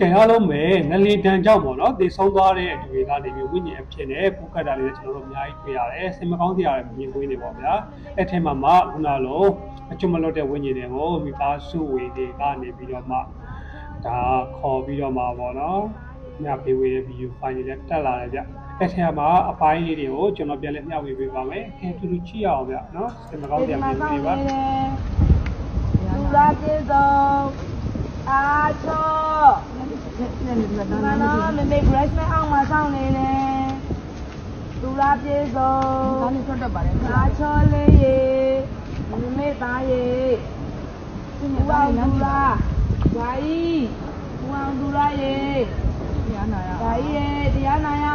ကဲအားလုံးပဲငလင်တန်ကြောင့်ပေါ့နော်တည်ဆုံးသွားတဲ့လူတွေကနေပြီးဝိညာဉ်အဖြစ်နဲ့ပူကတ်တာလေးလည်းကျွန်တော်တို့အများကြီးတွေ့ရတယ်စိတ်မကောင်းစရာတွေမြင်ကွင်းနေပေါ့ဗျာအဲ့ထဲမှာမှခုနလိုအကျွတ်မလွတ်တဲ့ဝိညာဉ်တွေကိုမိသားစုဝင်တွေကနေပြီးတော့မှဒါခေါ်ပြီးတော့မှပေါ့နော်ညပေးဝေးတဲ့ဗီဒီယိုဖိုင်တွေလည်းတက်လာတယ်ဗျအဲ့ထဲမှာအပိုင်းလေးတွေကိုကျွန်တော်ပြန်လည်မျှဝေပေးပါမယ်အဲတူတူကြည့်အောင်ဗျနော်စိတ်မကောင်းစရာမြင်ကွင်းတွေပါလူလာပြေဆုံးအားချော မနော်မေမေ grassman အောင်မှာစောင့်နေလေလူလာပြေဆုံးဒါနဲ့ထွက်တတ်ပါတယ်အားချောလေးရေမေမေသားရေဦးအောင်လူလာဓာကြီးဦးအောင်လူလာရေတရားနာရဓာကြီးရေတရားနာရ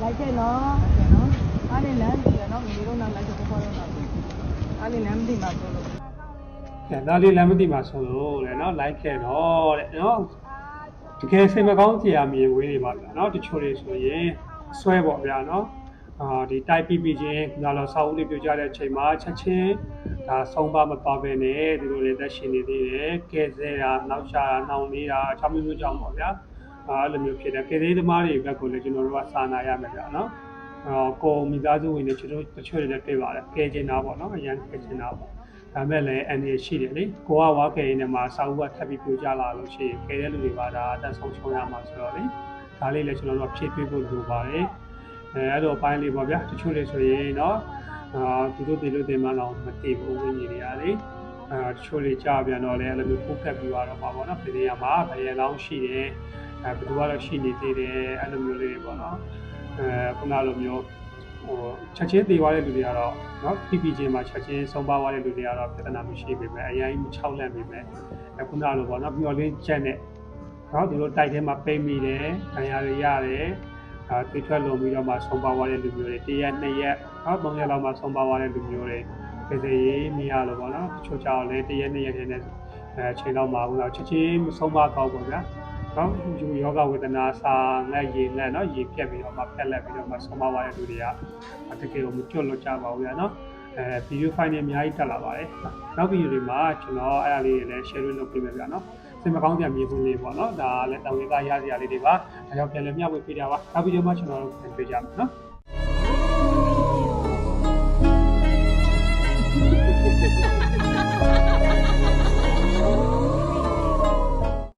လိုက်ခဲ့နော်နော်အားနဲ့လမ်းကြည့်ရနော်မေတို့နောက်လိုက်တော့ခေါ်တော့အားနဲ့လမ်းမသိမှာဆိုလို့ကဲ ဒါလေးလည်းမသိပါဆိုလို့လေနော် like ခဲ့တော့တဲ့နော်တကယ်စိတ်မကောင်းစရာမြင်ဝေးနေပါဗျာနော်တချို့တွေဆိုရင်ဆွဲပေါ့ဗျာနော်အာဒီ type ပြီးပြီးချင်းဒါလောစာအုပ်လေးပြကြတဲ့အချိန်မှာချက်ချင်းဒါဆုံးပါမသွားပဲနဲ့ဒီလိုလေးသက်ရှင်နေသေးတယ်ကဲဆဲတာနောက်ချတာနှောင်နေတာအချောင်းမျိုးမျိုးကြောင့်ပေါ့ဗျာအာအဲ့လိုမျိုးဖြစ်တယ်ကဲသေးသမားတွေဘက်ကိုလည်းကျွန်တော်တို့ကစာနာရမယ်ဗျာနော်အော်ကိုမိသားစုဝင်တွေကျွန်တော်တို့တချို့တွေလည်းတွေ့ပါတယ်ကဲချင်တာပေါ့နော်အရင်ကဲချင်တာပေါ့ ဒါမဲ့လည်းအန်ရရှိတယ်လေကိုကဝါခဲရင်းထဲမှာစာအုပ်ကထပ်ပြီးပြိုကျလာလို့ရှိရင်ခဲတဲ့လူတွေပါဒါအသက်ဆုံးရှုံးရမှာဆိုတော့လေဒါလေးလည်းကျွန်တော်တို့ဖြည့်ပေးဖို့လိုပါတယ်အဲအဲ့လိုအပိုင်းလေးပေါ့ဗျာတချို့လေဆိုရင်တော့အာသူတို့ဒီလိုတင်မှတော့မတည်ဘူးဝိညာဉ်တွေအားလေအာတချို့လေကြာပြန်တော့လေအဲ့လိုမျိုးပုတ်ခတ်ပြီးသွားတော့ပါပေါ့နော်ပြည်ရမှာဘယ်ရန်လောက်ရှိတယ်အဲဘယ်သူကတော့ရှိနေသေးတယ်အဲ့လိုမျိုးလေးတွေပေါ့နော်အဲခုနလိုမျိုး ဟိုချက်ချင်းသေသွားတဲ့လူတွေကတော့နော် PPG မှာချက်ချင်းဆုံးပါသွားတဲ့လူတွေကတော့ပြဿနာမရှိပေမဲ့အရင်မချောက်လန့်ပေမဲ့အခုနလိုပေါ့နော်မျောလင်းချက်နဲ့နော်သူတို့တိုက်ထဲမှာပိတ်မိတယ်၊ဒဏ်ရာတွေရတယ်။ဒါတွေထွက်လုံပြီးတော့မှဆုံးပါသွားတဲ့လူမျိုးတွေတရက်နှစ်ရက်နော်သုံးရက်လောက်မှဆုံးပါသွားတဲ့လူမျိုးတွေပြည်စည်မရလို့ပေါ့နော်။ချိုးချောက်လည်းတရက်နှစ်ရက်နဲ့အဲချိန်တော့မှဘူးတော့ချက်ချင်းမဆုံးပါတော့ဘူးဗျာ။ နော်ဒီယောဂဝေဒနာစာလက်ရည်လက်နော်ရည်ပြက်ပြီးတော့မှပြက်လက်ပြီးတော့မှဆုံးမသွားတဲ့လူတွေကတကယ်ကိုမကျွတ်လွတ်ကြပါဘူးဗျာနော်အဲဗီဒီယိုဖိုင်တွေအများကြီးတက်လာပါတယ်နောက်ဗီဒီယိုတွေမှာကျွန်တော်အဲ့ဒါလေးတွေလည်း share လုပ်ပေးမယ်ဗျာနော်စင်မကောင်းတဲ့မြေပုံလေးပေါ့နော်ဒါလည်းတောင်ရကရစရာလေးတွေပါဒါကြောင့်ပြန်လည်မျှဝေပေးကြပါနောက်ဗီဒီယိုမှာကျွန်တော်တို့ပြန်တွေ့ကြမယ်နော်။